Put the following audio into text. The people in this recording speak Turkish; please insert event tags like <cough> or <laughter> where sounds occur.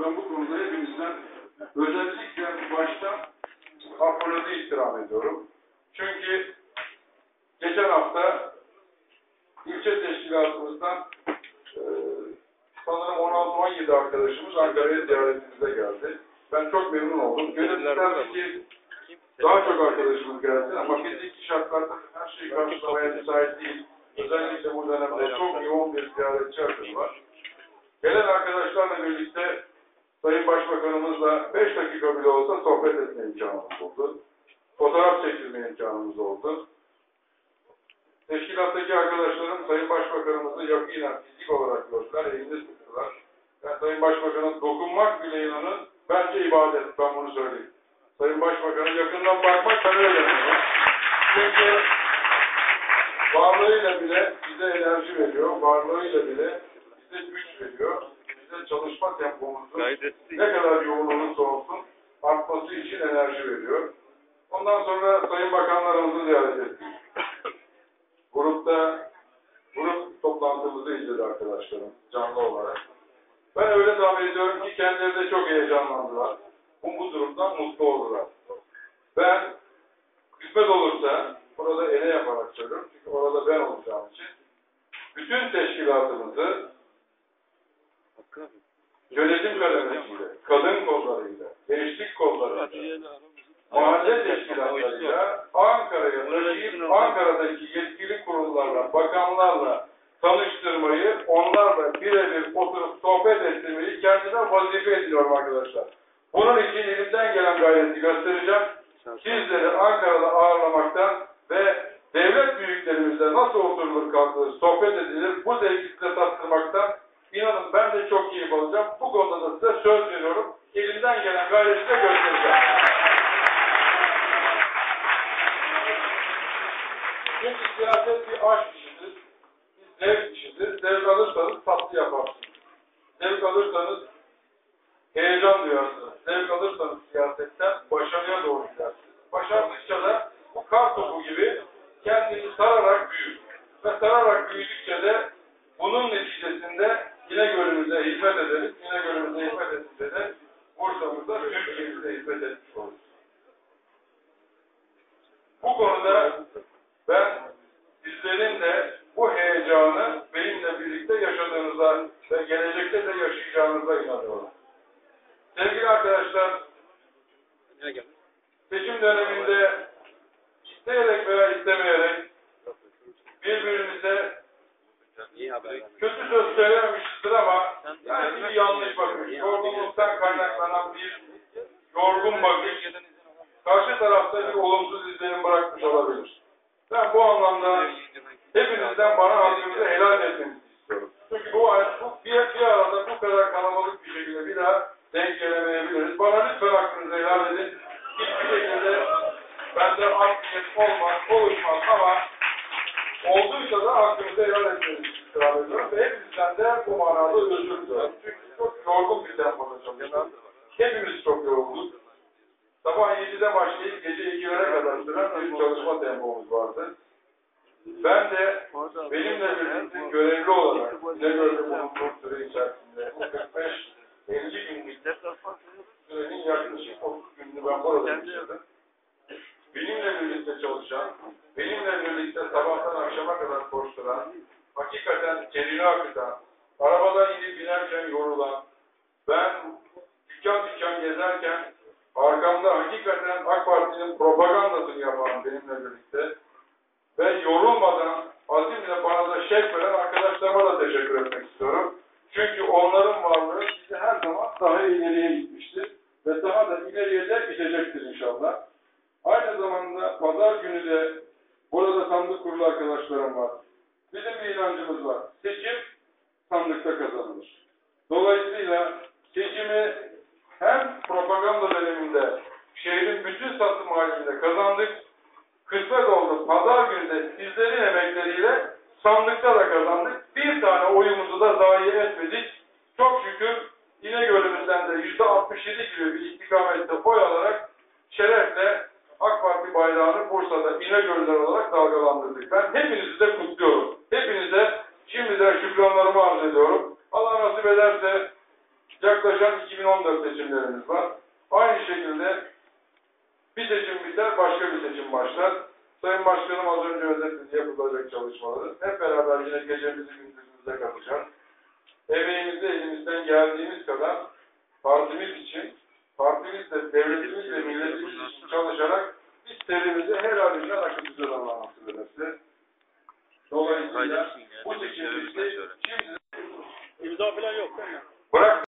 ben bu konuda hepinizden özellikle başta affınızı istirham ediyorum. Çünkü geçen hafta ilçe teşkilatımızdan e, sanırım 16-17 arkadaşımız Ankara'ya ziyaretimize geldi. Ben çok memnun oldum. Gönül isterdi ki daha çok arkadaşımız gelsin ama fiziki şartlarda her şeyi karşılamaya müsait değil. Özellikle bu dönemde çok yoğun bir ziyaretçi var. Gelen arkadaşlarla birlikte Sayın Başbakanımızla 5 dakika bile olsa sohbet etme imkanımız oldu. Fotoğraf çekilme imkanımız oldu. Teşkilattaki arkadaşlarım Sayın Başbakanımızı yakinen fizik olarak gördüler, elinde tuttular. Yani Sayın Başbakan'a dokunmak bile inanın bence ibadet, ben bunu söyleyeyim. Sayın Başbakan'a yakından bakmak öyle yapıyorum. Çünkü varlığıyla bile bize enerji veriyor, varlığıyla bile bize güç veriyor, çalışma tempomuzu ne kadar yoğun olursa olsun artması için enerji veriyor. Ondan sonra Sayın Bakanlarımızı ziyaret ettik. <coughs> Grupta, grup toplantımızı izledi arkadaşlarım canlı olarak. Ben öyle tahmin ediyorum ki kendileri de çok heyecanlandılar. Bu, bu durumdan mutlu oldular. Ben kısmet olursa burada ele yaparak söylüyorum çünkü orada ben olacağım için bütün teşkilatımızı yönetim kademesiyle, kadın kollarıyla, gençlik kollarıyla, mahalle teşkilatlarıyla Ankara'ya taşıyıp Ankara'daki yetkili kurullarla, bakanlarla tanıştırmayı, onlarla birebir oturup sohbet ettirmeyi kendime vazife ediyorum arkadaşlar. Bunun için elimden gelen gayreti göstereceğim. Sizleri Ankara'da ağırlamaktan ve devlet büyüklerimizle nasıl oturulur kalkılır, sohbet edilir, bu zevki size tattırmaktan inanın ben de çok keyif alacağım. Bu konuda da size söz veriyorum. Elimden gelen gayreti de göstereceğim. Çünkü siyaset bir aşk işidir, bir zevk işidir. Zevk alırsanız tatlı yaparsınız. Zevk alırsanız heyecan duyarsınız. Zevk alırsanız siyasetten başarıya doğru gidersiniz. Başardıkça da bu kar topu gibi kendini sararak büyür. Ve sararak büyüdükçe de bunun neticesinde İnegöl'ümüze hizmet ederiz. İnegöl'ümüze hizmet edince de Bursa'mızda Türkiye'mize hizmet etmiş oluruz. Bu konuda ben sizlerin de bu heyecanı benimle birlikte yaşadığınıza ve gelecekte de yaşayacağınıza inanıyorum. Sevgili arkadaşlar, seçim döneminde isteyerek veya istemeyerek birbirimize kötü söz söylememişizdir ama belki bir yanlış bakış, yorgunluktan kaynaklanan bir yorgun bakış karşı tarafta bir olumsuz izlenim bırakmış olabilir. Ben bu anlamda hepinizden bana hakkınızı helal etmenizi istiyorum. Çünkü bu, bu bir, bir arada bu kadar kalabalık bir şekilde bir daha denk gelemeyebiliriz. Bana lütfen hakkınızı helal edin. Hiçbir şekilde bende aktiviyet olmaz, oluşmaz ama olduysa da hakkınızı helal ediyorum ve hepinizden de bu manada özür diliyorum. Çünkü çok yorgun bir tempoda çalışıyoruz. Hepimiz çok yorgunuz. Sabah 7'de başlayıp gece 2'lere kadar süren bir çalışma tempomuz vardı. Ben de benimle birlikte görevli olarak İnegöl'de bulunduğum süre içerisinde bu 45-50 günlük sürenin yaklaşık 30 gününü ben burada geçirdim. Benimle birlikte çalışan, benimle birlikte sabahtan akşama kadar koşturan, hakikaten kendini akıtan, arabadan inip binerken yorulan, ben dükkan dükkan gezerken arkamda hakikaten AK Parti'nin propagandasını yapan benimle birlikte ve yorulmadan azimle bana da şek veren arkadaşlarıma da teşekkür etmek istiyorum. Çünkü onların varlığı bizi her zaman daha ileriye gitmiştir ve daha da ileriye de gidecektir inşallah. Aynı zamanda pazar günü de burada sandık kurulu arkadaşlarım var. Bizim bir inancımız var. Seçim sandıkta kazanılır. Dolayısıyla seçimi hem propaganda döneminde şehrin bütün satım halinde kazandık. Kısmet oldu. Pazar günü de sizlerin emekleriyle sandıkta da kazandık. Bir tane oyumuzu da zayi etmedik. Çok şükür İnegöl'ümüzden de yüzde 67 gibi bir istikamette oy alarak şerefle AK Parti bayrağını Bursa'da İnegöl'ler olarak dalgalandırdık. Ben hepinizi de kutluyorum. de yaklaşan 2014 seçimlerimiz var. Aynı şekilde bir seçim biter, başka bir seçim başlar. Sayın Başkanım az önce özetledi yapılacak çalışmaları. Hep beraber yine gecemizi gündüzümüze katacağız. Emeğimizde elimizden geldiğimiz kadar partimiz için, partimizle, devletimiz ve milletimiz için çalışarak isterimizi her halinden akıl düzen Allah'ın Dolayısıyla bu seçimimizde